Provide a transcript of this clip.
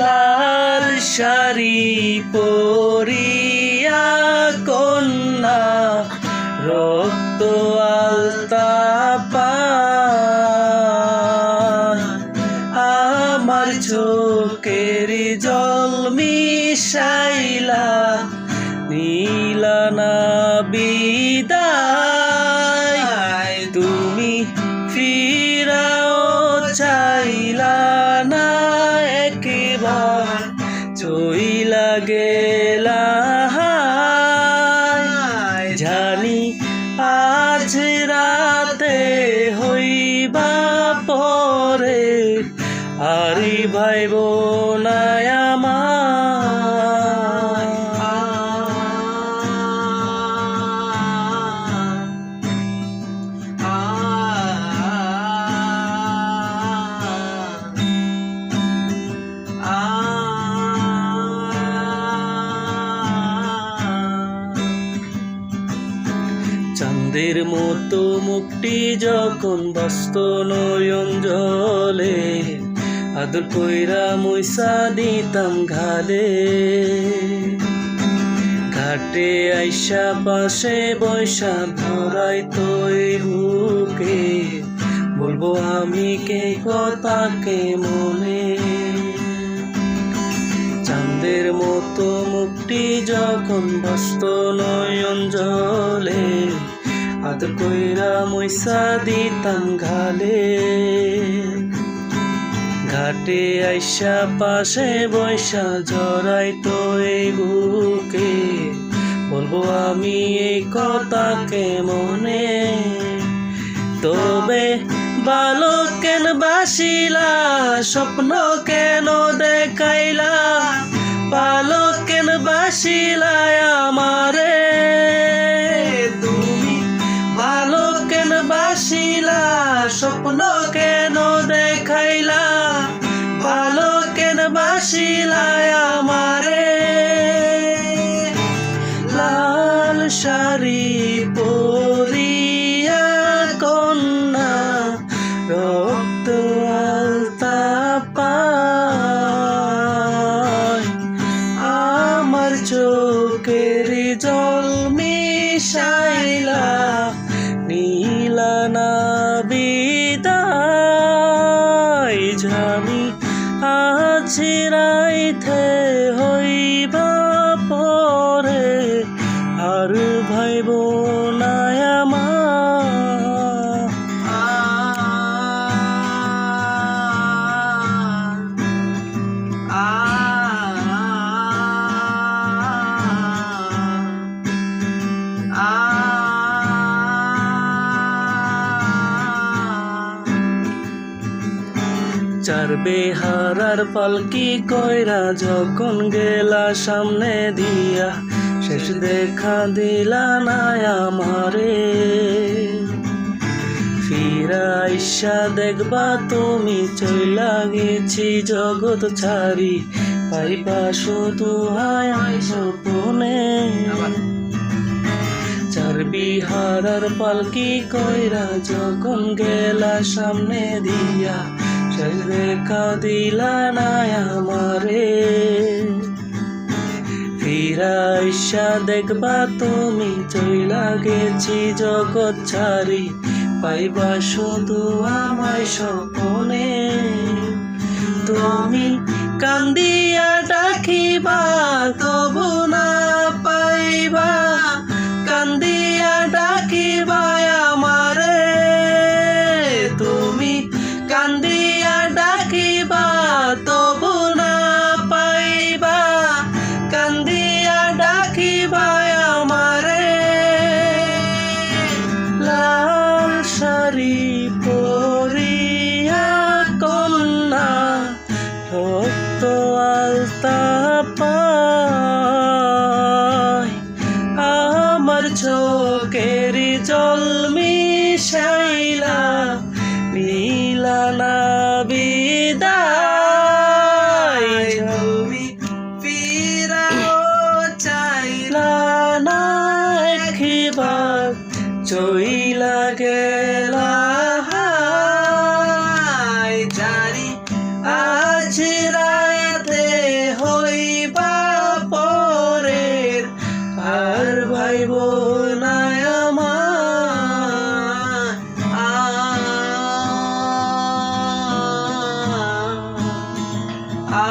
লাল শাড়ি পরিয়া কন্যা রক্ত আলতা আমার চোখের জল মিশাইলা নীলানা বিদায় চইলা গেলা জানি আজ রাতে হইবা পরে। আরি ভাই বোনায় চাঁদের মতো মুক্তি যখন বাস্ত নয়ন জলে, আদর কইরা মুইসা দিতাম ঘালে। ঘাটে আইসা পাশে বৈশা ধরাই তোই বুকে, বলব আমি কে কথাকে মনে? চাঁদের মতো মুক্তি যখন বস্ত নয়ন জলে আদ কইরা মইসা দিতাম ঘালে। ঘাটে আইসা পাশে বৈশা জড়াই তো এই বুকে। বলব আমি এই কথাকে মনে তবে ভালো কেন বাসিলা, স্বপ্ন কেন দেখাইলা? কেন দেখাইলা ভালো কেন বাসিলা আমারে। লাল শাড়ি পরিয়া কন্যা, রক্ত পায়। আমার চোখের জল মিশাইলা জানি আজ রাইতে চার বেহারার পালকি কইরা যখন গেলা সামনে দিয়া, শেষ দেখা দিলা না আমারে। ফিরা ইচ্ছা দেখবা তুমি চইলা গেছি জগৎ ছাড়ি, পাইবা শুধু হায় হায় স্বপনে। চার বিহারার পালকি কইরা যখন গেলা সামনে দিয়া শেষ দেখা দিলা না আমারে। ফিরা ইচ্ছা দেখবা তুমি চইলা গেছি জগৎ ছাড়ি, পাইবা শুধু আমায় স্বপনে। তুমি কান্দিয়া ডাকিবা, তবু না শাড়ি পরিয়া কন্যা রক্ত আলতা পায়। আমার চোখের আর ভাই বোনায় আমার আ